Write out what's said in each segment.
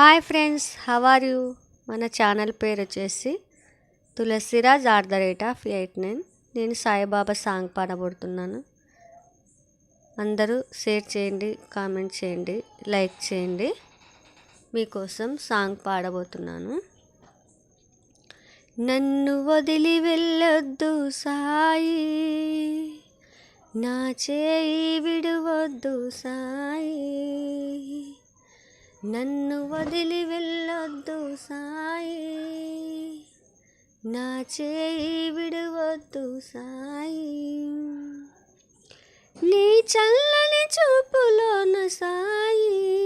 Hi friends how are you మన channel పేరు వచ్చేసి Tulasiraj R the rate of eight nine నేను Saibaba song పాడబడుతున్నాను అందరూ షేర్ చేయండి కామెంట్ చేయండి లైక్ చేయండి. మీకోసం సాంగ్ పాడబోతున్నాను. నన్ను వదిలి వెళ్ళొద్దు సాయి. నా చేయి విడువద్దు సాయి. నన్ను వదిలి వెళ్ళొద్దు సాయి. నా చేయి విడవద్దు సాయి. నీ చల్లని చూపులోన సాయి.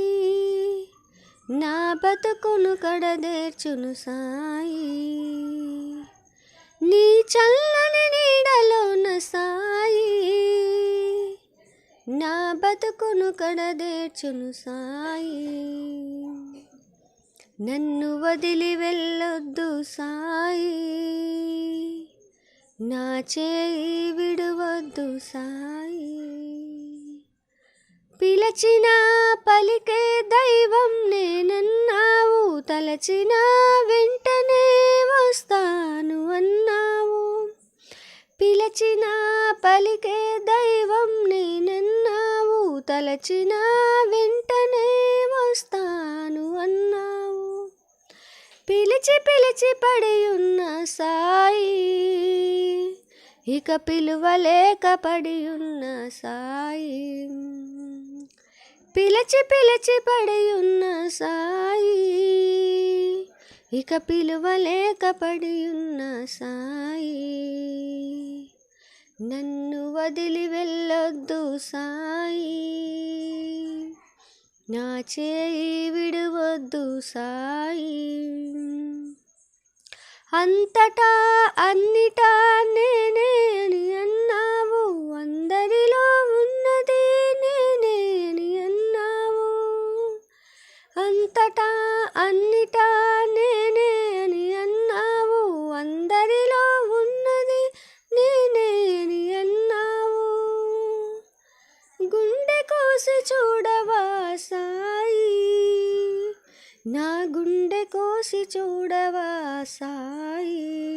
నా బతుకును కడదేర్చును సాయి. నీ చల్ల బతుకును కడదేర్చును సాయి. నన్ను వదిలి వెళ్ళొద్దు సాయి. నా చేయి విడువద్దు సాయి. పిలచిన పలికే దైవం నేనన్నావు తలచిన వెంటనే వస్తాను అన్నావు. పిలచిన పలికే తలచిన వెంటనే వస్తాను అన్నావు. పిలిచి పిలిచి పడి ఉన్న సాయి ఇక పిలువలేక పడి ఉన్న సాయి. పిలిచి పిలిచి పడి ఉన్న సాయి ఇక పిలువలేక పడి ఉన్న సాయి. నన్ను వదిలి వెళ్ళొద్దు సాయి. నా చేయి విడవద్దు సాయి. అంతటా అన్నిటా నేనే అని అన్నావు. అందరిలో ఉన్నది నేనే అని అన్నావు. అంతటా అన్నిటా నా గుండె కోసి చూడవా సాయి?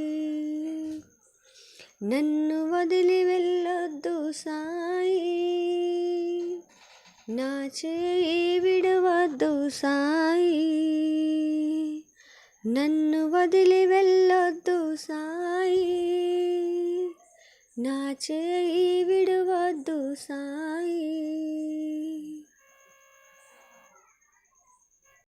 నన్ను వదిలి వెళ్ళొద్దు సాయి. నా చేయి విడవద్దు సాయి. నన్ను వదిలి వెళ్ళొద్దు సాయి. నా చేయి విడవద్దు సాయి.